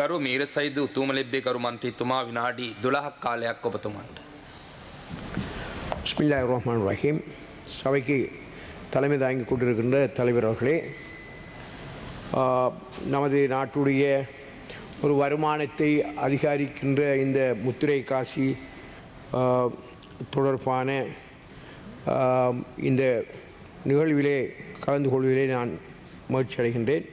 ගරු මීරසයිද උතුමලෙබ්බේ කරු මන්ත්‍රීතුමා විනාඩි 12ක් කාලයක් ඔබතුමන්ට. பிஸ்மில்லா ரஹ்மான் ரஹீம் சபைக்கு தலைமை தாங்கி கொண்டிருக்கின்ற தலைவர் அவர்களே ஆ, நமது நாட்டுடைய ஒரு வருமானத்தை அதிகரிக்கின்ற இந்த முத்திரை காசி ஆ, தொடர்பான ஆ, இந்த நிகழ்விலே கலந்து கொள்வதிலே நான் மகிழ்ச்சி அடைகின்றேன்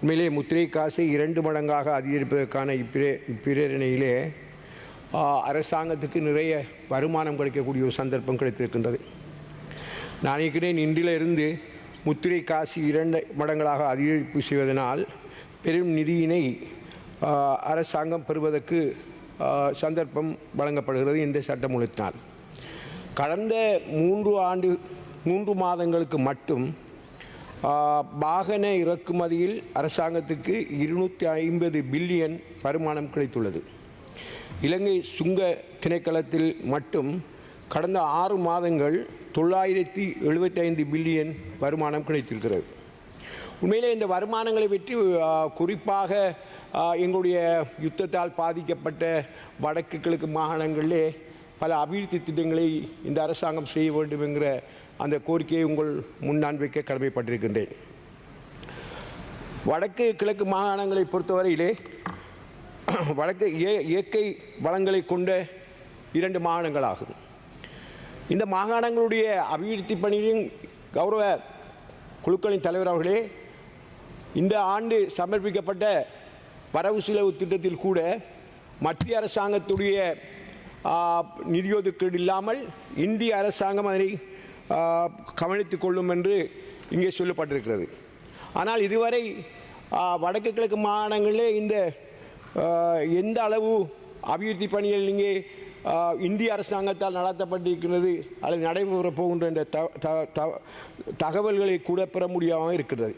உண்மையிலே முத்திரை காசை இரண்டு மடங்காக அதிகரிப்பதற்கான இப்பிரே இப்பிரேரணையிலே அரசாங்கத்துக்கு நிறைய வருமானம் கிடைக்கக்கூடிய ஒரு சந்தர்ப்பம் கிடைத்திருக்கின்றது. நான் நினைக்கிறேன் இன்றிலிருந்து முத்திரை காசு இரண்டு மடங்களாக அதிகரிப்பு செய்வதனால் பெரும் நிதியினை அரசாங்கம் பெறுவதற்கு சந்தர்ப்பம் வழங்கப்படுகிறது இந்த சட்டமூலத்தினால் கடந்த மூன்று ஆண்டு மூன்று மாதங்களுக்கு மட்டும் வாகன இறக்குமதியில் அரசாங்கத்துக்கு இருநூற்றி ஐம்பது பில்லியன் வருமானம் கிடைத்துள்ளது. இலங்கை சுங்க திணைக்களத்தில் மட்டும் கடந்த ஆறு மாதங்கள் தொள்ளாயிரத்தி எழுபத்தைந்து பில்லியன் வருமானம் கிடைத்திருக்கிறது. உண்மையிலே இந்த வருமானங்களை பற்றி குறிப்பாக எங்களுடைய யுத்தத்தால் பாதிக்கப்பட்ட வடக்கு கிழக்கு மாகாணங்களிலே பல அபிவிருத்தி திட்டங்களை இந்த அரசாங்கம் செய்ய வேண்டும் என்கிற அந்த கோரிக்கையை உங்கள் முன் வைக்க கடமைப்பட்டிருக்கின்றேன். வடக்கு கிழக்கு மாகாணங்களை பொறுத்தவரையிலே வடக்கு இய- இயற்கை வளங்களை கொண்ட இரண்டு மாகாணங்களாகும். இந்த மாகாணங்களுடைய அபிவிருத்தி பணியின் கௌரவ குழுக்களின் தலைவர் அவர்களே இந்த ஆண்டு சமர்ப்பிக்கப்பட்ட வரவு செலவு திட்டத்தில் கூட மத்திய அரசாங்கத்துடைய நிதியொதுக்கீடு இல்லாமல் இந்திய அரசாங்கம் அதனை கவனித்து கொள்ளும் என்று இங்கே சொல்லப்பட்டிருக்கிறது. ஆனால் இதுவரை வடக்கு கிழக்கு மாகாணங்களிலே இந்த எந்த அளவு அபிவிருத்தி பணிகள் இங்கே இந்திய அரசாங்கத்தால் நடத்தப்பட்டிருக்கிறது அல்லது நடைபெற போகின்ற இந்த த- த- த- தகவல்களை கூட பெற முடியாமல் இருக்கிறது.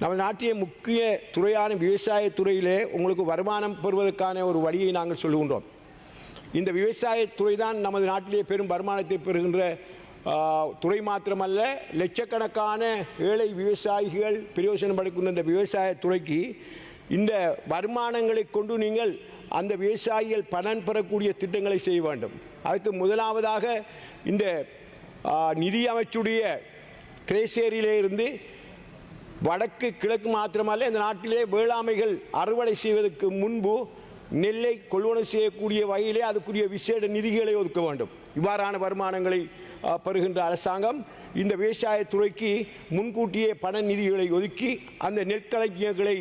நம்ம நாட்டிய முக்கிய துறையான விவசாய துறையிலே உங்களுக்கு வருமானம் பெறுவதற்கான ஒரு வழியை நாங்கள் சொல்லுகின்றோம். இந்த விவசாயத்துறை தான் நமது நாட்டிலே பெரும் வருமானத்தை பெறுகின்ற துறை மாத்திரமல்ல லட்சக்கணக்கான ஏழை விவசாயிகள் பிரயோஜனப்படுகின்ற இந்த விவசாயத்துறைக்கு இந்த வருமானங்களை கொண்டு நீங்கள் அந்த விவசாயிகள் பலன் பெறக்கூடிய திட்டங்களை செய்ய வேண்டும். அதுக்கு முதலாவதாக இந்த நிதி அமைச்சுடைய திரைசேரியிலே இருந்து வடக்கு கிழக்கு மாத்திரமல்ல இந்த நாட்டிலே வேளாண்மைகள் அறுவடை செய்வதற்கு முன்பு நெல்லை கொள்வனவு செய்யக்கூடிய வகையிலே அதுக்குரிய விசேட நிதிகளை ஒதுக்க வேண்டும். இவ்வாறான வருமானங்களை பெறுகின்ற அரசாங்கம் இந்த விவசாய துறைக்கு முன்கூட்டியே பண நிதிகளை ஒதுக்கி அந்த நெற்கலைஞர்களை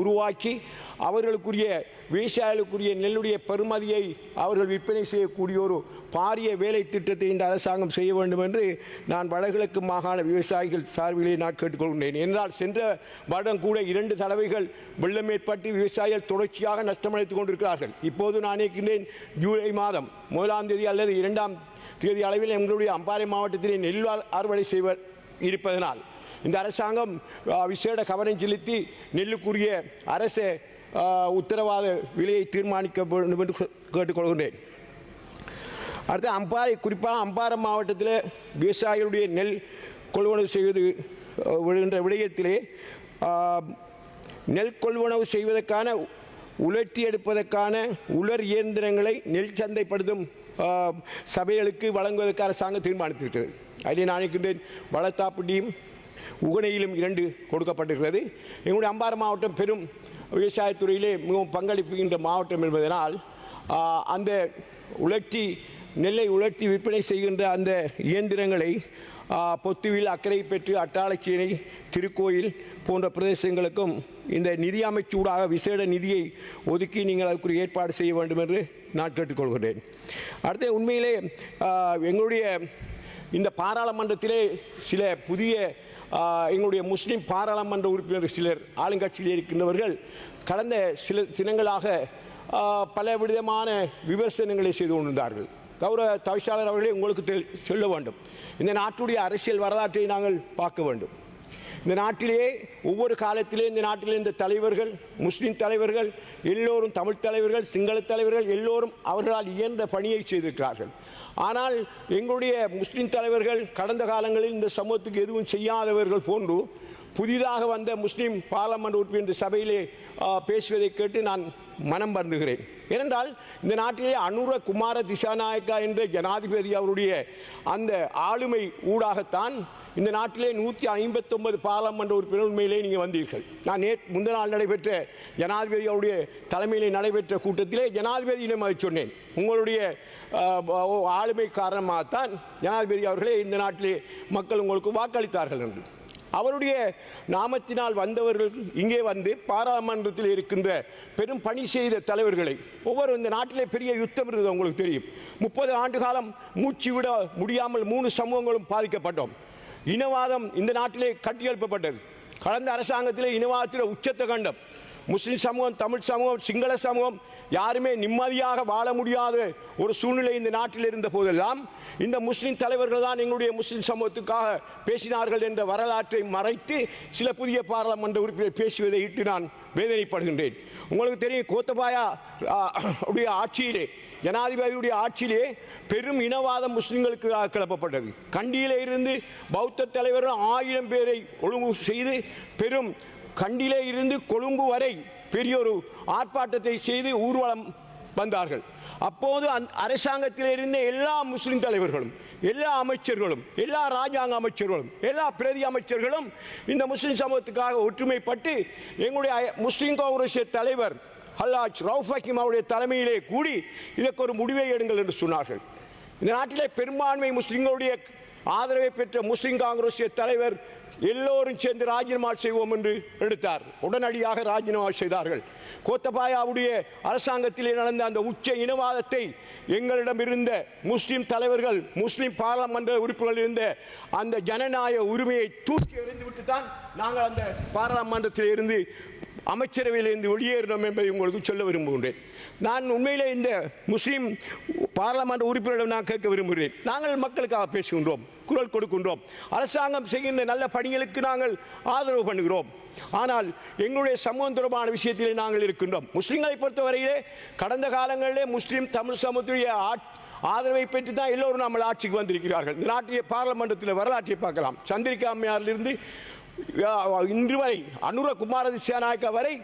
உருவாக்கி அவர்களுக்குரிய விவசாயிகளுக்குரிய நெல்லுடைய பெருமதியை அவர்கள் விற்பனை செய்யக்கூடிய ஒரு பாரிய வேலை திட்டத்தை இந்த அரசாங்கம் செய்ய வேண்டும் என்று நான் வடகிழக்கு மாகாண விவசாயிகள் சார்பிலே நான் கேட்டுக்கொள்கின்றேன். என்றால் சென்ற வருடம் கூட இரண்டு தடவைகள் வெள்ளம் ஏற்பட்டு விவசாயிகள் தொடர்ச்சியாக நஷ்டமடைத்துக் கொண்டிருக்கிறார்கள். இப்போது நான் நினைக்கின்றேன் ஜூலை மாதம் முதலாம் தேதி அல்லது இரண்டாம் தேதி அளவில் எங்களுடைய அம்பாறை மாவட்டத்திலே நெல் அறுவடை செய்வர் இருப்பதனால் இந்த அரசாங்கம் விசேட கவனம் செலுத்தி நெல்லுக்குரிய அரசு உத்தரவாத விலையை தீர்மானிக்க வேண்டும் என்று கேட்டுக்கொள்கின்றேன். அடுத்து அம்பாறை குறிப்பாக அம்பாறை மாவட்டத்தில் விவசாயிகளுடைய நெல் கொள்வனவு செய்வது விடுகின்ற விடயத்திலே நெல் கொள்வனவு செய்வதற்கான உலர்த்தி எடுப்பதற்கான உலர் இயந்திரங்களை நெல் சந்தைப்படுத்தும் சபைகளுக்கு வழங்குவதற்கு அரசாங்கம் தீர்மானித்திருக்கிறது அதில் நான் இருக்கின்றேன் வளத்தாப்பிட்டியும் உகனையிலும் இரண்டு கொடுக்கப்பட்டிருக்கிறது. எங்களுடைய அம்பாறை மாவட்டம் பெரும் விவசாயத்துறையிலே மிகவும் பங்களிப்புகின்ற மாவட்டம் என்பதனால் அந்த உலர்த்தி நெல்லை உலர்த்தி விற்பனை செய்கின்ற அந்த இயந்திரங்களை பொத்துவில் அக்கறை பெற்று அட்டாளச்சேனை திருக்கோயில் போன்ற பிரதேசங்களுக்கும் இந்த நிதி அமைச்சூடாக விசேட நிதியை ஒதுக்கி நீங்கள் அதுக்குரிய ஏற்பாடு செய்ய வேண்டும் என்று நான் கேட்டுக்கொள்கிறேன். அடுத்து உண்மையிலே எங்களுடைய இந்த பாராளுமன்றத்திலே சில புதிய எங்களுடைய முஸ்லீம் பாராளுமன்ற உறுப்பினர் சிலர் ஆளுங்கட்சியில் இருக்கின்றவர்கள் கடந்த சில தினங்களாக பல விதமான விமர்சனங்களை செய்து கொண்டிருந்தார்கள். கௌரவ தவிசாளர் அவர்களே உங்களுக்கு சொல்ல வேண்டும். இந்த நாட்டுடைய அரசியல் வரலாற்றை நாங்கள் பார்க்க வேண்டும். இந்த நாட்டிலே ஒவ்வொரு காலத்திலே இந்த நாட்டிலே இந்த தலைவர்கள் முஸ்லீம் தலைவர்கள் எல்லோரும் தமிழ் தலைவர்கள் சிங்கள தலைவர்கள் எல்லோரும் அவர்களால் இயன்ற பணியை செய்திருக்கிறார்கள். ஆனால் எங்களுடைய முஸ்லீம் தலைவர்கள் கடந்த காலங்களில் இந்த சமூகத்துக்கு எதுவும் செய்யாதவர்கள் போன்று புதிதாக வந்த முஸ்லீம் பார்லமெண்ட் உறுப்பினர் இந்த சபையிலே பேசுவதை கேட்டு நான் மனம் வருந்துகிறேன். ஏனென்றால் இந்த நாட்டிலே அனுர குமார திசாநாயக்கா என்ற ஜனாதிபதி அவருடைய அந்த ஆளுமை ஊடாகத்தான் இந்த நாட்டிலே நூற்றி ஐம்பத்தொன்பது பாராளுமன்ற உறுப்பினர் உண்மையிலே நீங்கள் வந்தீர்கள். நான் நேற்று முந்தின நாள் நடைபெற்ற ஜனாதிபதி அவருடைய தலைமையிலே நடைபெற்ற கூட்டத்திலே ஜனாதிபதியிடம் அதை சொன்னேன். உங்களுடைய ஆளுமை காரணமாகத்தான் ஜனாதிபதி அவர்களே இந்த நாட்டிலே மக்கள் உங்களுக்கு வாக்களித்தார்கள் என்று. அவருடைய நாமத்தினால் வந்தவர்கள் இங்கே வந்து பாராளுமன்றத்தில் இருக்கின்ற பெரும் பணி செய்த தலைவர்களை ஒவ்வொரு இந்த நாட்டிலே பெரிய யுத்தம் இருந்தது உங்களுக்கு தெரியும். முப்பது ஆண்டு காலம் மூச்சு விட முடியாமல் மூணு சமூகங்களும் பாதிக்கப்பட்டோம். இனவாதம் இந்த நாட்டிலே கட்டியெழுப்பப்பட்டது. கடந்த அரசாங்கத்திலே இனவாதத்தில் உச்சத்தை கண்டம். முஸ்லிம் சமூகம் தமிழ் சமூகம் சிங்கள சமூகம் யாருமே நிம்மதியாக வாழ முடியாத ஒரு சூழ்நிலை இந்த நாட்டில் இருந்த போதெல்லாம் இந்த முஸ்லிம் தலைவர்கள் தான் எங்களுடைய முஸ்லிம் சமூகத்துக்காக பேசினார்கள் என்ற வரலாற்றை மறைத்து சில புதிய பாராளுமன்ற உறுப்பினர் பேசுவதை இட்டு நான் வேதனைப்படுகின்றேன். உங்களுக்கு தெரியும் கோத்தபாயா உடைய ஆட்சியிலே ஜனாதிபதியுடைய ஆட்சியிலே பெரும் இனவாதம் முஸ்லிம்களுக்கு கிளப்பப்பட்டது. கண்டியிலே இருந்து பௌத்த தலைவர்கள் ஆயிரம் பேரை ஒழுங்கு செய்து பெரும் கண்டிலே இருந்து கொழும்பு வரை பெரிய ஒரு ஆர்ப்பாட்டத்தை செய்து ஊர்வலம் வந்தார்கள். அப்போது அந் அரசாங்கத்தில் இருந்த எல்லா முஸ்லிம் தலைவர்களும் எல்லா அமைச்சர்களும் எல்லா ராஜாங்க அமைச்சர்களும் எல்லா பிரதி அமைச்சர்களும் இந்த முஸ்லிம் சமூகத்துக்காக ஒற்றுமைப்பட்டு எங்களுடைய முஸ்லிம் காங்கிரஸ் தலைவர் ஹல்லாஜ் ரவுஃப் ஹக்கீம் அவருடைய தலைமையிலே கூடி இதற்கு ஒரு முடிவை எடுங்கள் என்று சொன்னார்கள். இந்த நாட்டிலே பெரும்பான்மை முஸ்லிம்களுடைய ஆதரவை பெற்ற முஸ்லிம் காங்கிரஸ் தலைவர் எல்லோரும் சேர்ந்து ராஜினாமா செய்வோம் என்று எடுத்தார். உடனடியாக ராஜினாமா செய்தார்கள். கோத்தபாயாவுடைய அரசாங்கத்திலே நடந்த அந்த உச்ச இனவாதத்தை எங்களிடம் இருந்த முஸ்லிம் தலைவர்கள் முஸ்லிம் பாராளுமன்ற உறுப்பினர்கள் இருந்த அந்த ஜனநாயக உரிமையை தூக்கி எறிந்துவிட்டு தான் நாங்கள் அந்த பாராளுமன்றத்தில் இருந்து அமைச்சரவையிலிருந்து வெளியேறினோம் என்பதை உங்களுக்கு சொல்ல விரும்புகின்றேன். நான் உண்மையிலே இந்த முஸ்லீம் பாராளுமன்ற உறுப்பினரிடம் நான் கேட்க விரும்புகிறேன். நாங்கள் மக்களுக்காக பேசுகின்றோம் குரல் கொடுக்கின்றோம். அரசாங்கம் செய்கின்ற நல்ல பணிகளுக்கு நாங்கள் ஆதரவு பண்ணுகிறோம். ஆனால் எங்களுடைய சமூகம் தொடர்பான விஷயத்திலே நாங்கள் இருக்கின்றோம். முஸ்லீம்களை பொறுத்தவரையிலே கடந்த காலங்களிலே முஸ்லீம் தமிழ் சமூகத்துடைய ஆட்- ஆதரவை பெற்று தான் எல்லோரும் நம்ம ஆட்சிக்கு வந்திருக்கிறார்கள். இந்த நாட்டிய பாராளுமன்றத்தில் வரலாற்றை பார்க்கலாம். சந்திரிகா அம்மையாரிலிருந்து இன்று வரை அனுர குமாரதிசாநாயக்க வரை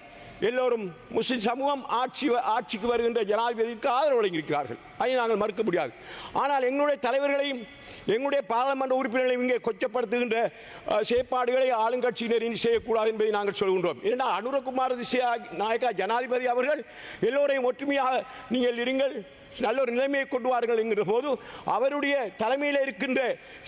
எல்லோரும் முஸ்லிம் சமூகம் ஆட்சி ஆட்சிக்கு வருகின்ற ஜனாதிபதிக்கு ஆதரவு வழங்கியிருக்கிறார்கள். அதை நாங்கள் மறுக்க முடியாது. ஆனால் எங்களுடைய தலைவர்களையும் எங்களுடைய பாராளுமன்ற உறுப்பினர்களையும் இங்கே கொச்சப்படுத்துகின்ற செயற்பாடுகளை ஆளுங்கட்சியினர் இனி செய்யக்கூடாது என்பதை நாங்கள் சொல்கின்றோம். ஏன்னா அனுரகுமார் திசையா நாயக்கா ஜனாதிபதி அவர்கள் எல்லோரையும் ஒற்றுமையாக நீங்கள் இருங்கள் நல்ல ஒரு நிலைமையை கொண்டு வாருங்கள் என்கிற போது அவருடைய தலைமையில் இருக்கின்ற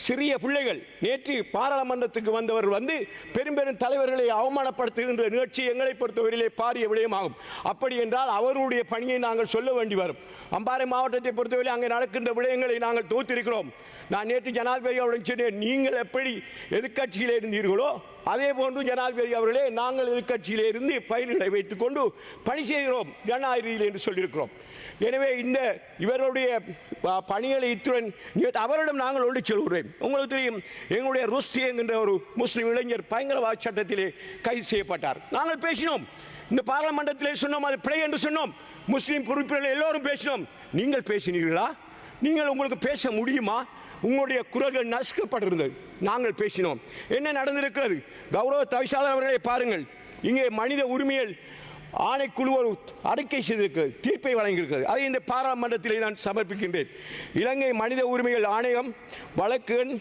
சிறிய பிள்ளைகள் நேற்று பாராளுமன்றத்துக்கு வந்தவர் வந்து பெரும் பெரும் தலைவர்களை அவமானப்படுத்துகின்ற நிகழ்ச்சி எங்களை பொறுத்தவரையிலே பாரிய விடயமாகும். அப்படி என்றால் அவருடைய பணியை நாங்கள் சொல்ல வேண்டி வரும். அம்பாறை மாவட்டத்தை பொறுத்தவரை அங்கே நடக்கின்ற விடயங்களை நாங்கள் தோத்திருக்கிறோம் நான் நேற்று ஜனாதிபதி அவருடன் சொன்னேன் நீங்கள் எப்படி எதிர்க்கட்சியில் இருந்தீர்களோ அதே போன்று ஜனாதிபதி அவர்களே நாங்கள் எதிர்க்கட்சியிலே இருந்து பயிர்களை வைத்துக்கொண்டு பணி செய்கிறோம் ஜனநாயகத்தில் என்று சொல்லியிருக்கிறோம். எனவே இந்த இவருடைய பணிகளை இத்துடன் அவரிடம் நாங்கள் ஒன்று சொல்கிறேன். உங்களுக்கு தெரியும் எங்களுடைய ருஸ்தி என்கின்ற ஒரு முஸ்லீம் இளைஞர் பயங்கரவாத சட்டத்திலே கைது செய்யப்பட்டார். நாங்கள் பேசினோம். இந்த பாராளுமன்றத்திலே சொன்னோம் அது பிழை என்று சொன்னோம். முஸ்லீம் பொறுப்பினர்கள் எல்லோரும் பேசினோம். நீங்கள் பேசினீர்களா? நீங்கள் உங்களுக்கு பேச முடியுமா? உங்களுடைய குரல்கள் நசுக்கப்பட்டிருந்தது நாங்கள் பேசினோம். என்ன நடந்திருக்கிறது? கௌரவ தவிசாளர் அவர்களை பாருங்கள். இங்கே மனித உரிமையில் ஆணைக்குழு ஒரு அறிக்கை செய்திருக்கிறது. தீர்ப்பை வழங்கியிருக்கிறது. அதை இந்த பாராளுமன்றத்திலே நான் சமர்ப்பிக்கின்றேன். இலங்கை மனித உரிமைகள் ஆணையம் வழக்கு எண்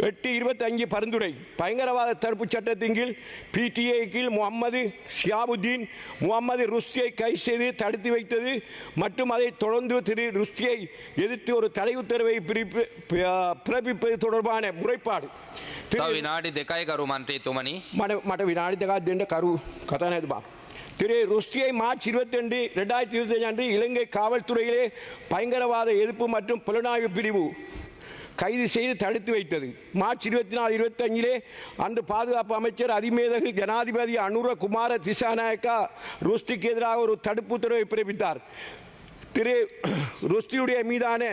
எட்டு இருபத்தஞ்சு பரிந்துரை பயங்கரவாத தடுப்பு சட்டத்தின் கீழ் பிடிஏ கீழ் முகமது ஷியாபுத்தீன் முகமது ருஸ்தியை கைது செய்து தடுத்து வைத்தது மற்றும் அதைத் தொடர்ந்து திரு ருஸ்தியை எதிர்த்து ஒரு தடை உத்தரவை பிரிப்பு ப- பிறப்பிப்பது தொடர்பான முறைப்பாடு திரு තව විනාඩි දෙකයි කරු මන්ත්‍රීතුමනි මට මට විනාඩි දෙකක් දෙන්න කරු කතා නැති බා. திரு ருஸ்தியை மார்ச் இருபத்தி ரெண்டு ரெண்டாயிரத்தி இருபத்தஞ்சு அன்று இலங்கை காவல்துறையிலே பயங்கரவாத எதிர்ப்பு மற்றும் புலனாய்வு பிரிவு கைது செய்து தடுத்து வைத்தது. மார்ச் இருபத்தி நாலு இருபத்தஞ்சிலே அன்று பாதுகாப்பு அமைச்சர் அதிமேதகு ஜனாதிபதி அனுர குமார திசாநாயக்கா ருஸ்திக்கு எதிராக ஒரு தடுப்பு உத்தரவை பிறப்பித்தார். திரு ருஷ்டியுடைய மீதான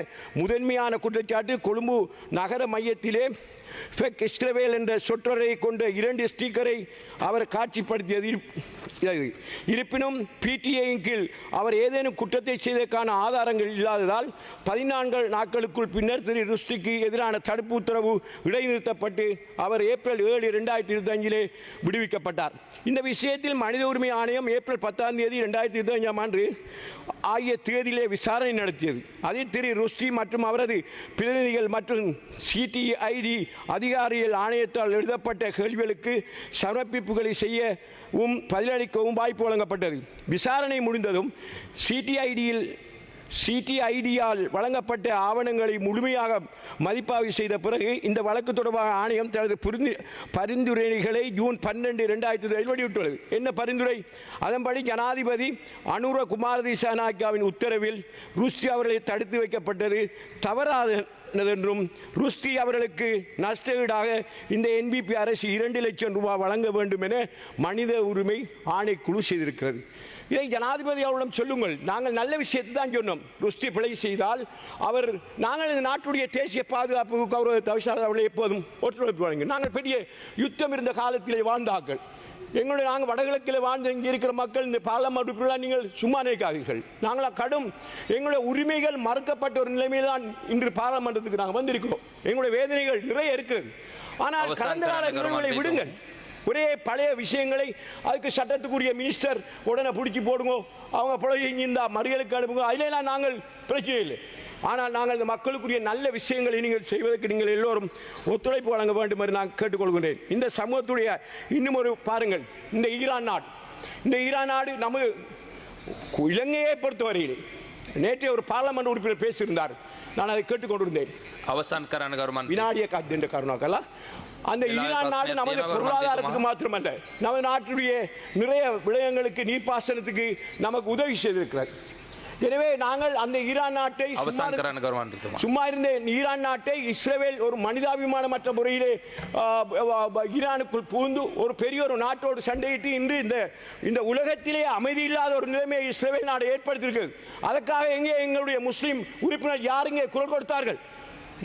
முதன்மையான குற்றச்சாட்டு கொழும்பு நகர மையத்திலே ஃபெக் இஸ்ரவேல் என்ற சொற்றரை கொண்ட இரண்டு ஸ்டிக்கரை அவர் காட்சிப்படுத்தியது இருப்பினும் பிடிஐயின் கீழ் அவர் ஏதேனும் குற்றத்தை செய்ததற்கான ஆதாரங்கள் இல்லாததால் பதினான்கு நாட்களுக்குள் பின்னர் திரு ருஷ்டிக்கு எதிரான தடுப்பு உத்தரவு இடைநிறுத்தப்பட்டு அவர் ஏப்ரல் ஏழு இரண்டாயிரத்தி இருபத்தஞ்சிலே விடுவிக்கப்பட்டார். இந்த விஷயத்தில் மனித உரிமை ஆணையம் ஏப்ரல் பத்தாம் தேதி ரெண்டாயிரத்தி இருபத்தஞ்சாம் ஆண்டு ஆகிய தேதியிலே விசாரணை நடத்தியது. அதில் திரு ருஷ்டி மற்றும் அவரது பிரதிநிதிகள் மற்றும் சிடிஐடி அதிகாரிகள் ஆணையத்தால் எழுதப்பட்ட கேள்விகளுக்கு சமர்ப்பிப்புகளை செய்யவும் பதிலளிக்கவும் வாய்ப்பு வழங்கப்பட்டது. விசாரணை முடிந்ததும் சிடிஐடியில் சிடிஐடியால் வழங்கப்பட்ட ஆவணங்களை முழுமையாக மதிப்பாய்வு செய்த பிறகு இந்த வழக்கு தொடர்பாக ஆணையம் தனது புரிந்து பரிந்துரைகளை ஜூன் பன்னெண்டு ரெண்டாயிரத்தி வெளியிட்டுள்ளது. என்ன பரிந்துரை? அதன்படி ஜனாதிபதி அனுர குமாரதி சேனாக்கியாவின் உத்தரவில் ருஷ்டி அவர்களை தடுத்து வைக்கப்பட்டது. என்றும் ருஸ்தி அவர்களுக்கு நஷ்டஈடாக இந்த என்பிபி அரசு இரண்டு லட்சம் ரூபாய் வழங்க வேண்டும் என மனித உரிமை ஆணைக்குழு செய்திருக்கிறது. இதை ஜனாதிபதி அவர்களிடம் சொல்லுங்கள். நாங்கள் நல்ல விஷயத்தை தான் சொன்னோம். ருஸ்தி பிழை செய்தால் அவர் நாங்கள் இந்த நாட்டுடைய தேசிய பாதுகாப்பு கௌரவ தவிசாளர் அவர்களை எப்போதும் ஒத்துழைப்பு வழங்கும் நாங்கள் பெரிய யுத்தம் இருந்த காலத்திலே வாழ்ந்தார்கள். எங்களுடைய நாங்கள் வடகிழக்கில் வாழ்ந்த இங்கே இருக்கிற மக்கள் இந்த பார்லமெண்ட் உறுப்பினர்களாக நீங்கள் சும்மா நினைக்காதீர்கள். நாங்கள் கடும் எங்களுடைய உரிமைகள் மறுக்கப்பட்ட ஒரு நிலைமையில் தான் இன்று பாராளுமன்றத்துக்கு நாங்கள் வந்திருக்கிறோம். எங்களுடைய வேதனைகள் நிறைய இருக்கிறது. ஆனால் கடந்த கால நிகழ்வுகளை விடுங்கள். ஒரே பழைய விஷயங்களை அதுக்கு சட்டத்துக்குரிய மினிஸ்டர் உடனே பிடிச்சி போடுங்க. அவங்க பிழை செஞ்சிருந்தா மறியலுக்கு அனுப்புங்க. அதிலெல்லாம் நாங்கள் பிரச்சனை இல்லை. ஆனால் நாங்கள் இந்த மக்களுக்குரிய நல்ல விஷயங்களை நீங்கள் செய்வதற்கு நீங்கள் எல்லோரும் ஒத்துழைப்பு வழங்க வேண்டும் என்று நான் கேட்டுக்கொள்கிறேன் இந்த சமூகத்துடைய இன்னும் ஒரு பாருங்கள். இந்த ஈரான் நாடு. இந்த ஈரான் நாடு நம்ம இலங்கையை பொறுத்தவரையிலே நேற்றைய ஒரு பார்லமெண்ட் உறுப்பினர் பேசியிருந்தார் நான் அதை கேட்டுக்கொண்டிருந்தேன் අවසන් කරන්න ගරුමන් வினாடிய காத்து கருணாக்கலா அந்த எல்லா ஈரான் நாடு பிரச்சனையும் நமது தீர்வு பொருளாதாரத்துக்கு காண்பிக்குமா? மாத்திரமல்ல நமது நாட்டுடைய நிறைய விடயங்களுக்கு நீர்ப்பாசனத்துக்கு நமக்கு உதவி செய்திருக்கிறது எனவே நாங்கள் அந்த ஈரான் நாட்டை சும்மா இருந்த ஈரான் நாட்டை இஸ்ரேல் ஒரு மனிதாபிமானமற்ற முறையிலே ஈரானுக்குள் புகுந்து ஒரு பெரிய ஒரு நாட்டோடு சண்டையிட்டு இன்று இந்த இந்த உலகத்திலே அமைதி இல்லாத ஒரு நிலைமையை இஸ்ரேல் நாடு ஏற்படுத்தியிருக்கு. அதற்காக எங்கே எங்களுடைய முஸ்லீம் உறுப்பினர் யாருங்க குரல் கொடுத்தார்கள்?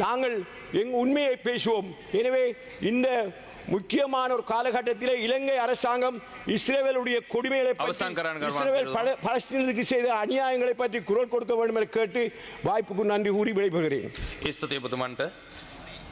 நாங்கள் எங்கள் உண்மையை பேசுவோம். எனவே இந்த முக்கியமான ஒரு காலகட்டத்திலே இலங்கை அரசாங்கம் இஸ்ரேலுடைய கொடுமைகளை இஸ்ரேல் பலஸ்தீனத்துக்கு செய்த அநியாயங்களை பற்றி குரல் கொடுக்க வேண்டும் என கேட்டு வாய்ப்புக்கு நன்றி கூறி விளைபெறுகிறேன்